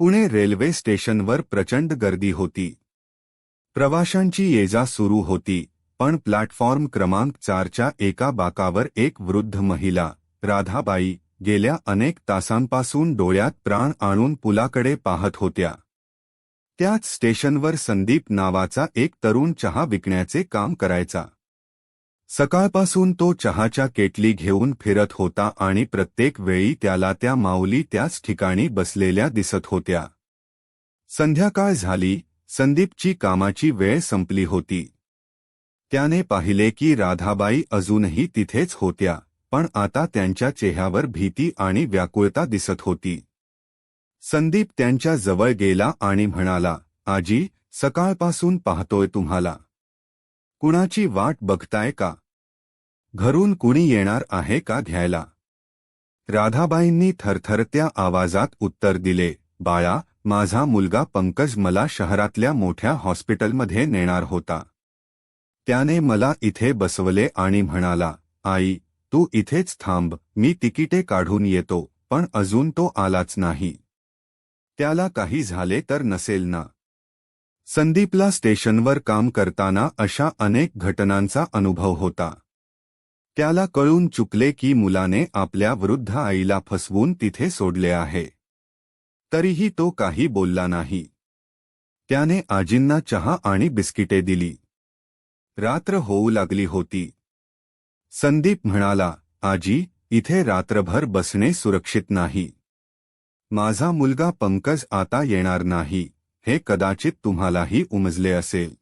Pune railway स्टेशनवर प्रचंड गर्दी होती. प्रवाशांची ये जा सुरू होती पण प्लॅटफॉर्म क्रमांक चारच्या एका बाकावर एक वृद्ध महिला राधाबाई गेल्या अनेक तासांपासून डोळ्यात प्राण आणून पुलाकडे पाहत होत्या. त्याच स्टेशनवर संदीप नावाचा एक तरुण चहा विकण्याचे काम करायचा. सकाळपासून तो चहाच्या केटली घेऊन फिरत होता आणि प्रत्येक वेळी त्याला त्या माऊली त्याच ठिकाणी बसलेल्या दिसत होत्या. संध्याकाळ झाली संदीपची कामाची वेळ संपली होती. त्याने पाहिले की राधाबाई अजूनही तिथेच होत्या पण आता त्यांच्या चेहऱ्यावर भीती आणि व्याकुळता दिसत होती. संदीप त्यांच्या जवळ गेला आणि म्हणाला आजी सकाळपासून पाहतोय तुम्हाला. कुणाची वाट बघताय का? घरून कुणी येणार आहे का घ्यायला? राधाबाईंनी थरथरत्या आवाजात उत्तर दिले बाळा माझा मुलगा पंकज मला शहरातल्या मोठ्या हॉस्पिटलमध्ये नेणार होता. त्याने मला इथे बसवले आणि म्हणाला आई तू इथेच थांब मी तिकिटे काढून येतो पण अजून तो आलाच नाही. त्याला काही झाले तर नसेल ना. संदीपला स्टेशनवर काम करताना अशा अनेक घटनांचा अनुभव होता. त्याला कळून चुकले की मुलाने आपल्या वृद्ध आईला फसवून तिथे सोडले आहे. तरीही तो काही बोलला नाही. त्याने आजींना चहा आणि बिस्किटे दिली. रात्र होऊ लागली होती. संदीप म्हणाला आजी इथे रात्रभर बसणे सुरक्षित नाही. माझा मुलगा पंकज आता येणार नाही. हे कदाचित तुम्हालाही उमजले असेल.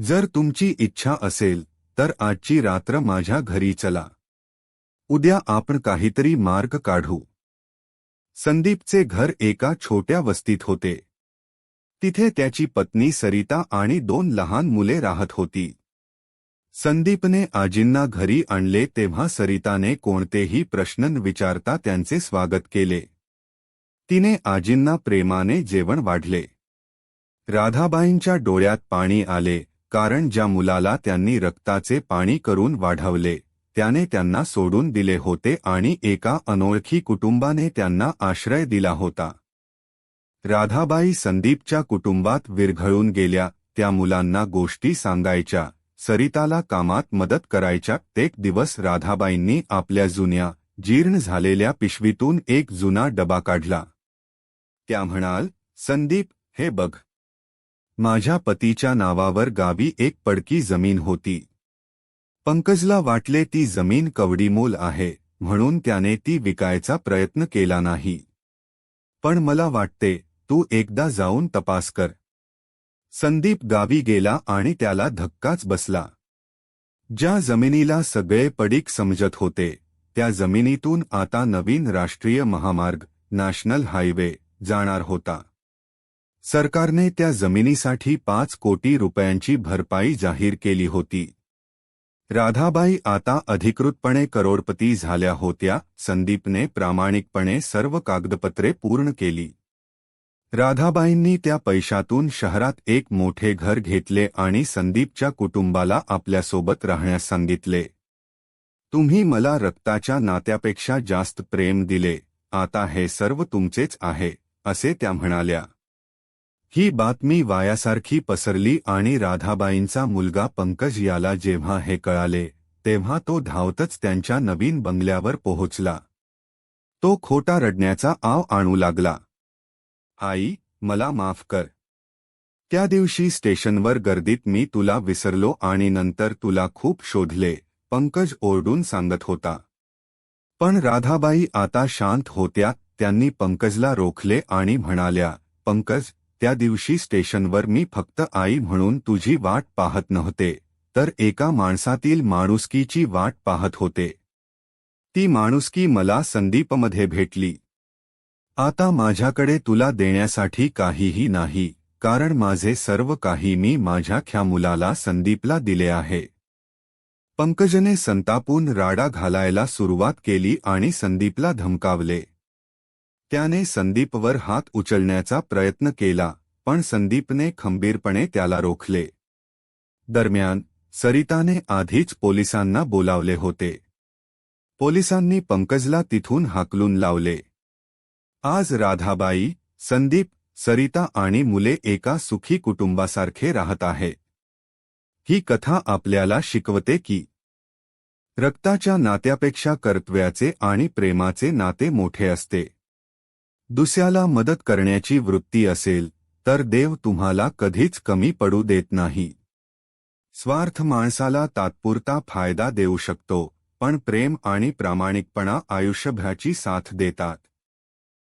जर तुमची इच्छा असेल तर आजची रात्र माझ्या घरी चला. उद्या आपण काहीतरी मार्ग काढू. संदीपचे घर एका छोट्या वस्तीत होते. तिथे त्याची पत्नी सरिता आणि दोन लहान मुले राहत होती. संदीपने आजींना घरी आणले तेव्हा सरिताने कोणतेही प्रश्न विचारता त्यांचे स्वागत केले. तिने आजींना प्रेमाने जेवण वाढले. राधाबाईंच्या डोळ्यात पाणी आले. कारण ज्या मुलाला त्यांनी रक्ताचे पाणी करून वाढवले त्याने त्यांना सोडून दिले होते आणि एका अनोळखी कुटुंबाने त्यांना आश्रय दिला होता. राधाबाई संदीपच्या कुटुंबात विरघळून गेल्या त्या मुलांना गोष्टी सांगायच्या सरिताला कामात मदत करायच्या एक दिवस राधाबाईंनी आपल्या जुन्या जीर्ण झालेल्या पिशवीतून एक जुना डबा काढला. त्या म्हणाल संदीप हे बघ माझ्या पतीच्या नावावर गावी एक पडकी जमीन होती. पंकजला वाटले ती जमीन कवडीमोल आहे म्हणून त्याने ती विकायचा प्रयत्न केला नाही. पण मला वाटते तू एकदा जाऊन तपास कर. संदीप गावी गेला आणि त्याला धक्काच बसला. ज्या जमिनीला सगळे पडीक समजत होते त्या जमिनीतून आता नवीन राष्ट्रीय महामार्ग नॅशनल हायवे जाणार होता. सरकारने त्या जमिनीसाठी पाच कोटी रुपयांची भरपाई जाहीर केली होती. राधाबाई आता अधिकृतपणे करोडपती झाल्या होत्या संदीपने प्रामाणिकपणे सर्व कागदपत्रे पूर्ण केली. राधाबाईंनी त्या पैशातून शहरात एक मोठे घर घेतले आणि संदीपच्या कुटुंबाला आपल्यासोबत राहण्यास सांगितले. तुम्ही मला रक्ताच्या नात्यापेक्षा जास्त प्रेम दिले आता हे सर्व तुमचेच आहे असे त्या म्हणाल्या. ही बातमी वायासारखी पसरली आणि राधाबाईंचा मुलगा पंकज याला जेव्हा हे कळाले तेव्हा तो धावतच त्यांच्या नवीन बंगल्यावर पोहोचला. तो खोटा रडण्याचा आव आणू लागला. आई मला माफ कर. त्या दिवशी स्टेशनवर गर्दीत मी तुला विसरलो आणि नंतर तुला खूप शोधले पंकज ओरडून सांगत होता. पण राधाबाई आता शांत होत्या त्यांनी पंकजला रोखले आणि म्हणाल्या पंकज त्या दिवशी स्टेशनवर मी फक्त आई म्हणून तुझी वाट पाहत नव्हते तर एका माणसातील माणुसकीची वाट पाहत होते. ती माणुसकी मला संदीपमध्ये भेटली. आता माझ्याकडे तुला देण्यासाठी काहीही नाही कारण माझे सर्व काही मी माझ्या ख्या मुलाला संदीपला दिले आहे. पंकजने संतापून राडा घालायला सुरुवात केली आणि संदीपला धमकावले. त्याने संदीपवर हात उचलण्याचा प्रयत्न केला पण संदीपने खंबीरपणे त्याला रोखले. दरम्यान सरिताने आधीच पोलिसांना बोलावले होते. पोलिसांनी पंकजला तिथून हाकलून लावले. आज राधाबाई संदीप सरिता आणि मुले एका सुखी कुटुंबासारखे राहत आहे. ही कथा आपल्याला शिकवते की रक्ताच्या नात्यापेक्षा कर्तव्याचे आणि प्रेमाचे नाते मोठे असते. दुसऱ्याला मदत करण्याची वृत्ती असेल तर देव तुम्हाला कधीच कमी पडू देत नाही. स्वार्थ माणसाला तात्पुरता फायदा देऊ शकतो पण प्रेम आणि प्रामाणिकपणा आयुष्यभराची साथ देतात.